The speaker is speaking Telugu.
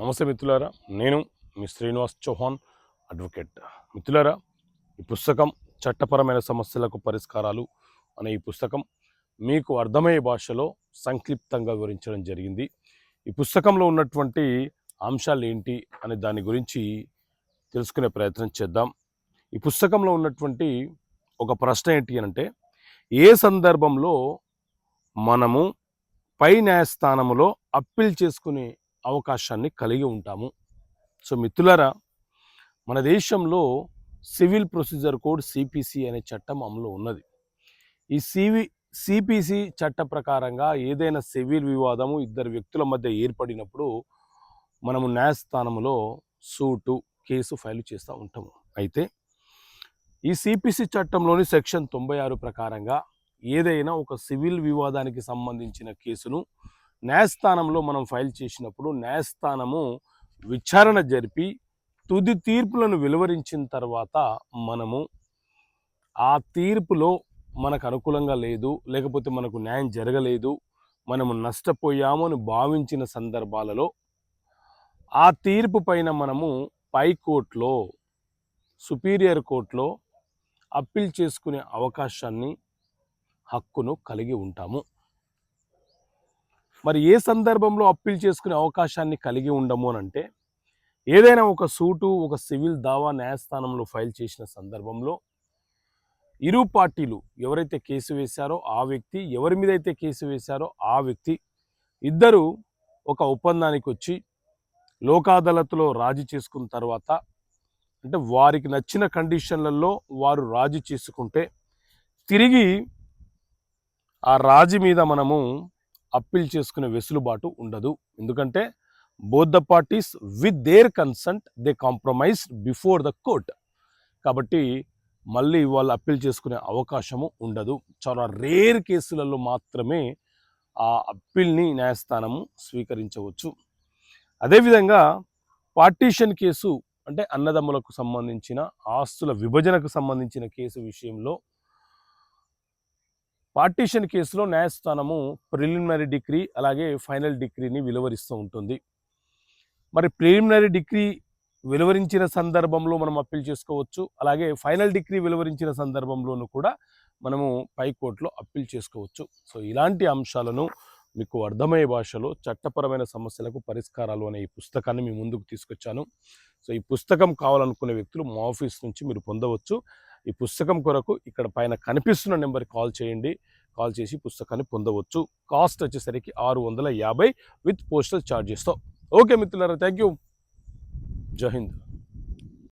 నమస్తే మిత్రులారా నేను మీ శ్రీనివాస్ చౌహాన్ అడ్వకేట్. మిత్రులారా ఈ పుస్తకం చట్టపరమైన సమస్యలకు పరిష్కారాలు అనే ఈ పుస్తకం మీకు అర్థమయ్యే భాషలో సంక్షిప్తంగా వివరించడం జరిగింది. ఈ పుస్తకంలో ఉన్నటువంటి అంశాలు ఏంటి అనే దాని గురించి తెలుసుకునే ప్రయత్నం చేద్దాం. ఈ పుస్తకంలో ఉన్నటువంటి ఒక ప్రశ్న ఏంటి అంటే ఏ సందర్భంలో మనము పై న్యాయస్థానములో అప్పీల్ చేసుకునే అవకాశాన్ని కలిగి ఉంటాము. సో మిత్రులరా మన దేశంలో సివిల్ ప్రొసీజర్ కోడ్ సిపిసి అనే చట్టం అమలు ఉన్నది. ఈ సివి సిపిసి చట్ట ప్రకారంగా ఏదైనా సివిల్ వివాదము ఇద్దరు వ్యక్తుల మధ్య ఏర్పడినప్పుడు మనము న్యాయస్థానంలో సూటు కేసు ఫైల్ చేస్తూ ఉంటాము. అయితే ఈ సిపిసి చట్టంలోని సెక్షన్ తొంభై ఆరు ప్రకారంగా ఏదైనా ఒక సివిల్ వివాదానికి సంబంధించిన కేసును న్యాయస్థానంలో మనం ఫైల్ చేసినప్పుడు న్యాయస్థానము విచారణ జరిపి తుది తీర్పులను వెలువరించిన తర్వాత మనము ఆ తీర్పులో మనకు అనుకూలంగా లేదు లేకపోతే మనకు న్యాయం జరగలేదు మనము నష్టపోయాము అని భావించిన సందర్భాలలో ఆ తీర్పు పైన మనము పై కోర్టులో సుపీరియర్ కోర్టులో అప్పీల్ చేసుకునే అవకాశాన్ని హక్కును కలిగి ఉంటాము. మరి ఏ సందర్భంలో అప్పీల్ చేసుకునే అవకాశాన్ని కలిగి ఉండము అని అంటే ఏదైనా ఒక సూటు ఒక సివిల్ దావా న్యాయస్థానంలో ఫైల్ చేసిన సందర్భంలో ఇరు పార్టీలు ఎవరైతే కేసు వేశారో ఆ వ్యక్తి ఎవరి మీద అయితే కేసు వేశారో ఆ వ్యక్తి ఇద్దరు ఒక ఒప్పందానికి వచ్చి లోకాదాలత్లో రాజీ చేసుకున్న తర్వాత అంటే వారికి నచ్చిన కండిషన్లలో వారు రాజీ చేసుకుంటే తిరిగి ఆ రాజీ మీద మనము అప్పీల్ చేసుకునే వెసులుబాటు ఉండదు. ఎందుకంటే both the parties with their consent they compromise before the court కాబట్టి మళ్ళీ వాళ్ళు అప్పీల్ చేసుకునే అవకాశము ఉండదు. చాలా రేర్ కేసులలో మాత్రమే ఆ అప్పీల్ని న్యాయస్థానము స్వీకరించవచ్చు. అదేవిధంగా పార్టీషన్ కేసు అంటే అన్నదమ్ములకు సంబంధించిన ఆస్తుల విభజనకు సంబంధించిన కేసు విషయంలో పార్టీషన్ కేసులో న్యాయస్థానము ప్రిలిమినరీ డిగ్రీ అలాగే ఫైనల్ డిగ్రీని వెలువరిస్తూ ఉంటుంది. మరి ప్రిలిమినరీ డిగ్రీ వెలువరించిన సందర్భంలో మనం అప్పీల్ చేసుకోవచ్చు. అలాగే ఫైనల్ డిగ్రీ వెలువరించిన సందర్భంలోనూ కూడా మనము పైకోర్టులో అప్పీల్ చేసుకోవచ్చు. సో ఇలాంటి అంశాలను మీకు అర్థమయ్యే భాషలో చట్టపరమైన సమస్యలకు పరిష్కారాలు అనే ఈ పుస్తకాన్ని మీ ముందుకు తీసుకొచ్చాను. సో ఈ పుస్తకం కావాలనుకునే వ్యక్తులు మా ఆఫీస్ నుంచి మీరు పొందవచ్చు. ఈ పుస్తకం కొరకు ఇక్కడ పైన కనిపిస్తున్న నెంబర్కి కాల్ చేయండి. కాల్ చేసి పుస్తకాన్ని పొందవచ్చు. కాస్ట్ వచ్చేసరికి ఆరు వందల యాభై విత్ పోస్టల్ ఛార్జెస్తో ఓకే మిత్రులారా థ్యాంక్ యూ జై హింద్.